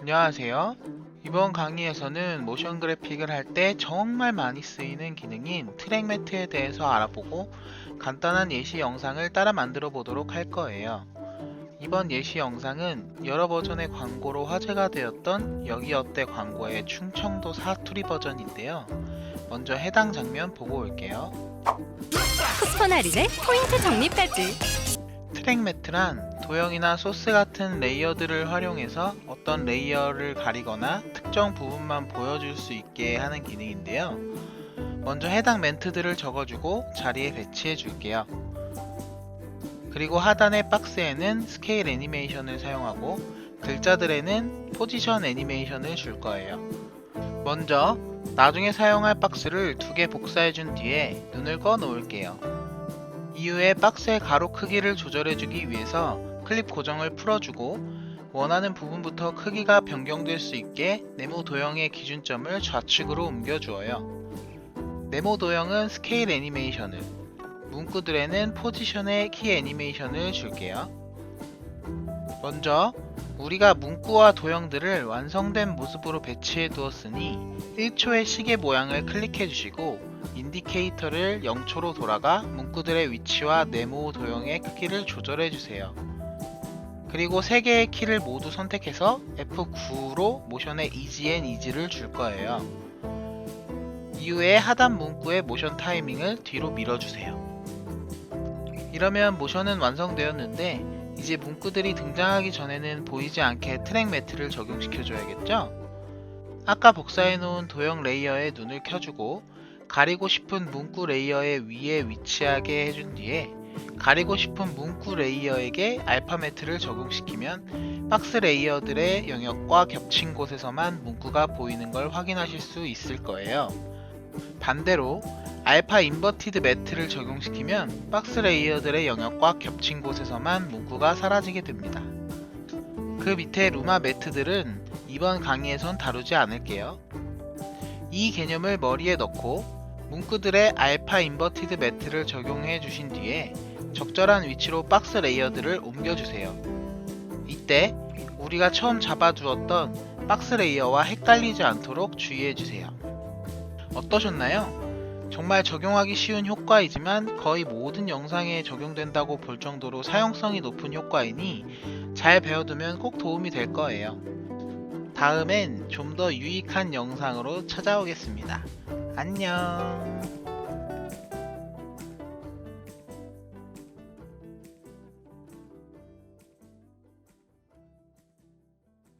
안녕하세요. 이번 강의에서는 모션 그래픽을 할 때 정말 많이 쓰이는 기능인 트랙 매트에 대해서 알아보고 간단한 예시 영상을 따라 만들어 보도록 할 거예요. 이번 예시 영상은 여러 버전의 광고로 화제가 되었던 여기 어때 광고의 충청도 사투리 버전인데요. 먼저 해당 장면 보고 올게요. 쿠폰 할인에 포인트 적립까지 트랙 매트란 도형이나 소스 같은 레이어들을 활용해서 어떤 레이어를 가리거나 특정 부분만 보여줄 수 있게 하는 기능인데요. 먼저 해당 멘트들을 적어주고 자리에 배치해 줄게요. 그리고 하단의 박스에는 스케일 애니메이션을 사용하고 글자들에는 포지션 애니메이션을 줄 거예요. 먼저 나중에 사용할 박스를 두 개 복사해 준 뒤에 눈을 꺼 놓을게요. 이후에 박스의 가로 크기를 조절해 주기 위해서 클립 고정을 풀어주고 원하는 부분부터 크기가 변경될 수 있게 네모 도형의 기준점을 좌측으로 옮겨주어요. 네모 도형은 스케일 애니메이션을, 문구들에는 포지션의 키 애니메이션을 줄게요. 먼저 우리가 문구와 도형들을 완성된 모습으로 배치해 두었으니 1초의 시계 모양을 클릭해 주시고 인디케이터를 0초로 돌아가 문구들의 위치와 네모 도형의 크기를 조절해 주세요. 그리고 3개의 키를 모두 선택해서 F9로 모션의 easy and easy를 줄 거예요. 이후에 하단 문구의 모션 타이밍을 뒤로 밀어주세요. 이러면 모션은 완성되었는데 이제 문구들이 등장하기 전에는 보이지 않게 트랙 매트를 적용시켜줘야겠죠? 아까 복사해 놓은 도형 레이어에 눈을 켜주고 가리고 싶은 문구 레이어의 위에 위치하게 해준 뒤에 가리고 싶은 문구 레이어에게 알파 매트를 적용시키면 박스 레이어들의 영역과 겹친 곳에서만 문구가 보이는 걸 확인하실 수 있을 거예요. 반대로 알파 인버티드 매트를 적용시키면 박스 레이어들의 영역과 겹친 곳에서만 문구가 사라지게 됩니다. 그 밑에 루마 매트들은 이번 강의에선 다루지 않을게요. 이 개념을 머리에 넣고 문구들의 알파 인버티드 매트를 적용해 주신 뒤에 적절한 위치로 박스 레이어들을 옮겨주세요. 이때 우리가 처음 잡아두었던 박스 레이어와 헷갈리지 않도록 주의해 주세요. 어떠셨나요? 정말 적용하기 쉬운 효과이지만 거의 모든 영상에 적용된다고 볼 정도로 사용성이 높은 효과이니 잘 배워두면 꼭 도움이 될 거예요. 다음엔 좀 더 유익한 영상으로 찾아오겠습니다. 안녕.